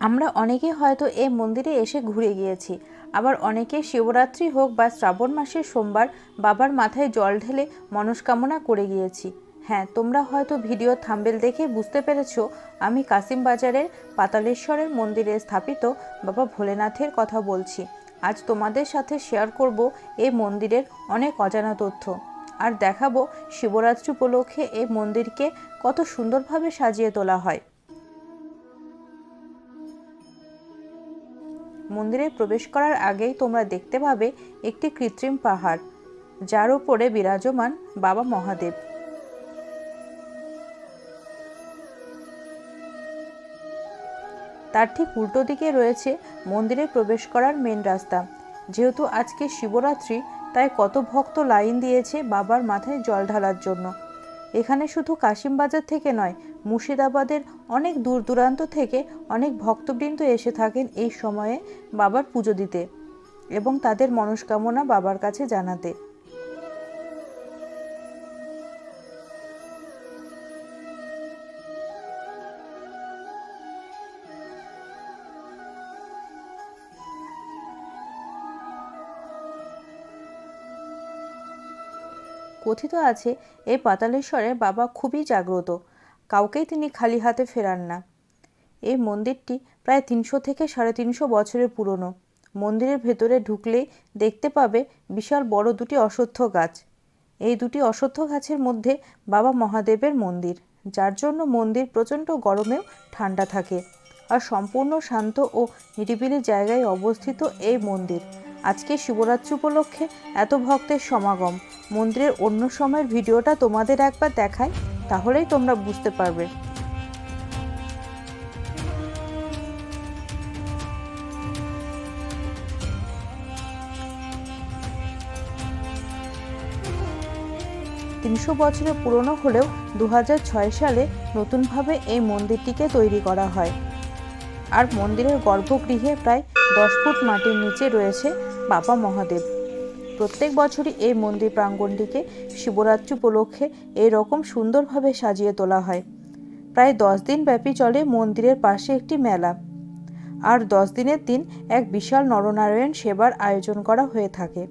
আমরা অনেকে হয়তো এই মন্দিরে এসে ঘুরে গিয়েছি। আবার অনেকে শিবরাত্রি হোক বা শ্রাবণ মাসের সোমবার বাবার মাথায় জল ঢেলে মনস্কামনা করে গিয়েছি। হ্যাঁ তোমরা হয়তো ভিডিও থাম্বেল দেখে বুঝতে পেরেছ, আমি কাসিম বাজারের পাতালেশ্বরের মন্দিরে স্থাপিত বাবা ভোলেনাথের কথা বলছি। আজ তোমাদের সাথে শেয়ার করব এই মন্দিরের অনেক অজানা তথ্য। আর দেখাবো শিবরাত্রি উপলক্ষে এই মন্দিরকে কত সুন্দরভাবে সাজিয়ে তোলা হয়। মন্দিরে প্রবেশ করার আগেই তোমরা দেখতে পাবে একটি কৃত্রিম পাহাড়, যার উপরে বিরাজমান বাবা মহাদেব। তার ঠিক উল্টো দিকে রয়েছে মন্দিরে প্রবেশ করার মেন রাস্তা। যেহেতু আজকে শিবরাত্রি, তাই কত ভক্ত লাইন দিয়েছে বাবার মাথায় জল ঢালার জন্য। এখানে শুধু কাশিমবাজার থেকে নয় মুর্শিদাবাদের অনেক দূর দূরান্ত থেকে অনেক ভক্তবৃন্দ এসে থাকেন এই সময়ে বাবার পুজো দিতে এবং তাদের মনস্কামনা বাবার কাছে জানাতে। কথিত আছে, এই পাতালেশ্বরে বাবা খুবই জাগ্রত। কাউকেই তিনি খালি হাতে ফেরান না। এই মন্দিরটি প্রায় তিনশো থেকে সাড়ে তিনশো বছরের পুরনো। মন্দিরের ভেতরে ঢুকলেই দেখতে পাবে বিশাল বড় দুটি অশ্বত্থ গাছ। এই দুটি অশ্বত্থ গাছের মধ্যে বাবা মহাদেবের মন্দির, যার জন্য মন্দির প্রচণ্ড গরমেও ঠান্ডা থাকে আর সম্পূর্ণ শান্ত ও নিরিবিলি জায়গায় অবস্থিত এই মন্দির। আজকে শিবরাত্রি উপলক্ষে এত ভক্তের সমাগম। মন্দিরের অন্য সময়ের ভিডিওটা তোমাদের একবার দেখাই। তাহলেই তোমরা বুঝতে পারবে। তিনশো বছরের পুরনো হলেও দু হাজার ছয় সালে নতুনভাবে এই মন্দিরটিকে তৈরি করা হয়। আর মন্দিরের গর্ভগৃহে প্রায় দশ ফুট মাটির নিচে রয়েছে বাবা মহাদেব। প্রত্যেক বছরই এই মন্দির প্রাঙ্গণটিকে শিবরাত্রি উপলক্ষে রকম সুন্দরভাবে সাজিয়ে তোলা হয়। প্রায় দশ দিন ব্যাপী চলে মন্দিরের পাশে একটি মেলা। আর দশ দিনের দিন এক বিশাল নরনারায়ণ সেবার আয়োজন করা হয়ে থাকে।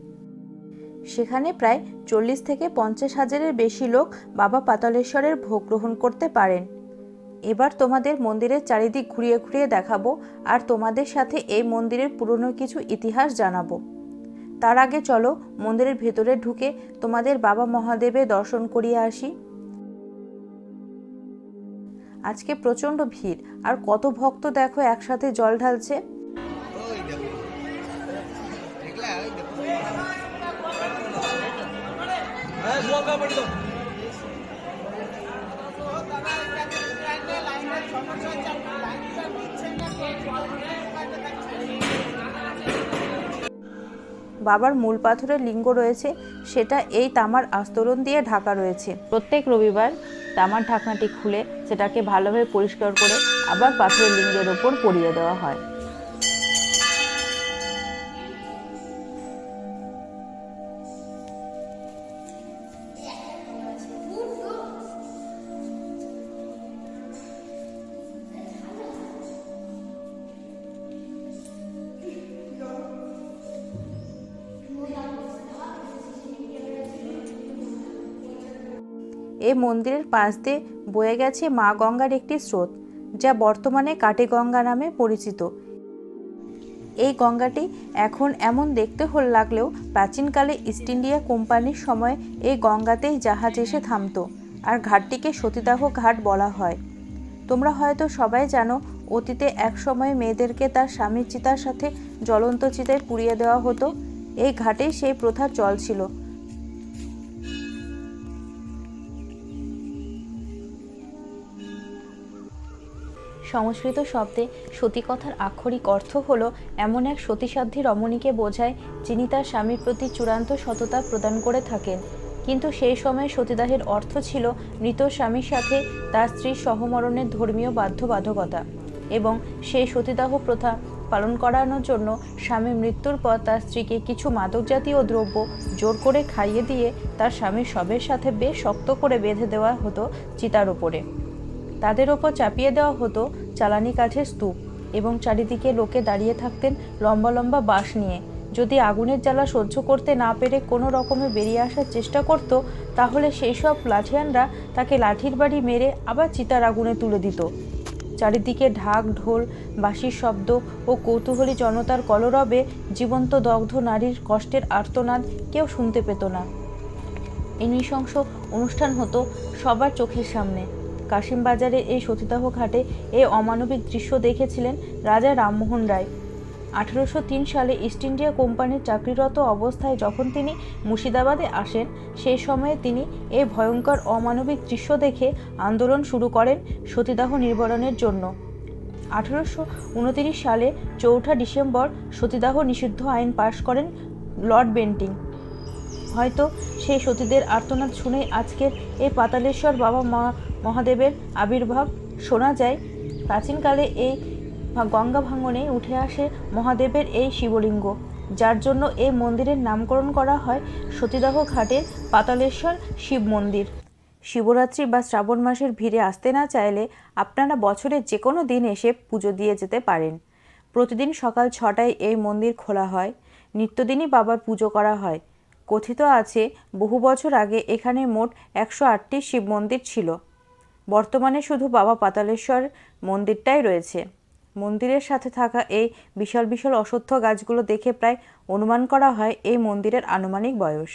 সেখানে প্রায় চল্লিশ থেকে পঞ্চাশ হাজারের বেশি লোক বাবা পাতালেশ্বরের ভোগ গ্রহণ করতে পারেন। এবার তোমাদের মন্দিরের চারিদিক ঘুরিয়ে ঘুরিয়ে দেখাবো আর তোমাদের সাথে এই মন্দিরের পুরনো কিছু ইতিহাস জানাব। তার আগে চলো মন্দিরের ভেতরে ঢুকে তোমাদের বাবা মহাদেবের দর্শন করিয়ে আসি। আজকে প্রচণ্ড ভিড়, আর কত ভক্ত দেখো একসাথে জল ঢালছে। বাবার মূল পাথরের লিঙ্গ রয়েছে, সেটা এই তামার আস্তরণ দিয়ে ঢাকা রয়েছে। প্রত্যেক রবিবার তামার ঢাকনাটি খুলে সেটাকে ভালোভাবে পরিষ্কার করে আবার পাথরের লিঙ্গের ওপর পরিয়ে দেওয়া হয়। এই মন্দিরের পাশ দিয়ে বয়ে গেছে মা গঙ্গার একটি স্রোত, যা বর্তমানে কাটেগঙ্গা নামে পরিচিত। এই গঙ্গাটি এখন এমন দেখতে হল লাগলেও প্রাচীনকালে ইস্ট ইন্ডিয়া কোম্পানির সময় এই গঙ্গাতেই জাহাজ এসে থামতো আর ঘাটটিকে সতীদাহ ঘাট বলা হয়। তোমরা হয়তো সবাই জানো, অতীতে এক সময় মেয়েদেরকে তার স্বামীর চিতার সাথে জ্বলন্ত চিতায় পুড়িয়ে দেওয়া হতো। এই ঘাটেই সেই প্রথা চলছিল সংস্কৃত শব্দে সতী কথার আক্ষরিক অর্থ হল এমন এক সতীসাধ্যী রমণীকে বোঝায় যিনি তার স্বামীর প্রতি চূড়ান্ত সততা প্রদান করে থাকেন। কিন্তু সেই সময় সতীদাহের অর্থ ছিল মৃত স্বামীর সাথে তার স্ত্রীর সহমরণের ধর্মীয় বাধ্যবাধকতা এবং সেই সতীদাহ প্রথা পালন করানোর জন্য স্বামী মৃত্যুর পর তার স্ত্রীকে কিছু মাদক জাতীয় দ্রব্য জোর করে খাইয়ে দিয়ে তার স্বামীর শবের সাথে বেশ শক্ত করে বেঁধে দেওয়া হতো চিতার ওপরে তাদের ওপর চাপিয়ে দেওয়া হতো চালানি কাঠের স্তূপ এবং চারিদিকে লোকে দাঁড়িয়ে থাকতেন লম্বা লম্বা বাঁশ নিয়ে। যদি আগুনের জ্বালা সহ্য করতে না পেরে কোনো রকমে বেরিয়ে আসার চেষ্টা করত, তাহলে সেই সব লাঠিয়ানরা তাকে লাঠির বাড়ি মেরে আবার চিতার আগুনে তুলে দিত। চারিদিকে ঢাক, ঢোল, বাঁশির শব্দ ও কৌতূহলী জনতার কলরবে জীবন্ত দগ্ধ নারীর কষ্টের আর্তনাদ কেউ শুনতে পেত না। এই নৃশংস অনুষ্ঠান হতো সবার চোখের সামনে। কাশিমবাজারের এই সতীদাহ ঘাটে এই অমানবিক দৃশ্য দেখেছিলেন রাজা রামমোহন রায়। আঠারোশো তিন সালে ইস্ট ইন্ডিয়া কোম্পানির চাকরিরত অবস্থায় যখন তিনি মুর্শিদাবাদে আসেন সেই সময়ে তিনি এই ভয়ঙ্কর অমানবিক দৃশ্য দেখে আন্দোলন শুরু করেন সতীদাহ নির্বারণের জন্য। আঠারোশো সালে চৌঠা ডিসেম্বর সতীদাহ নিষিদ্ধ আইন পাশ করেন লর্ড বেন্টিং। হয়তো সেই সতীদের আর্তনাদ শুনেই আজকের এই পাতালেশ্বর বাবা মহাদেবের আবির্ভাব। শোনা যায়, প্রাচীনকালে এই গঙ্গা ভাঙনে উঠে আসে মহাদেবের এই শিবলিঙ্গ, যার জন্য এই মন্দিরের নামকরণ করা হয় সতীদাহ ঘাটের পাতালেশ্বর শিব মন্দির। শিবরাত্রি বা শ্রাবণ মাসের ভিড়ে আসতে না চাইলে আপনারা বছরের যে কোনো দিন এসে পুজো দিয়ে যেতে পারেন। প্রতিদিন সকাল ছটায় এই মন্দির খোলা হয়। নিত্যদিনই বাবার পুজো করা হয়। কথিত আছে, বহু বছর আগে এখানে মোট একশো আটটি শিব মন্দির ছিল। বর্তমানে শুধু বাবা পাতালেশ্বর মন্দিরটাই রয়েছে। মন্দিরের সাথে থাকা এই বিশাল বিশাল অসত্য গাছগুলো দেখে প্রায় অনুমান করা হয় এই মন্দিরের আনুমানিক বয়স।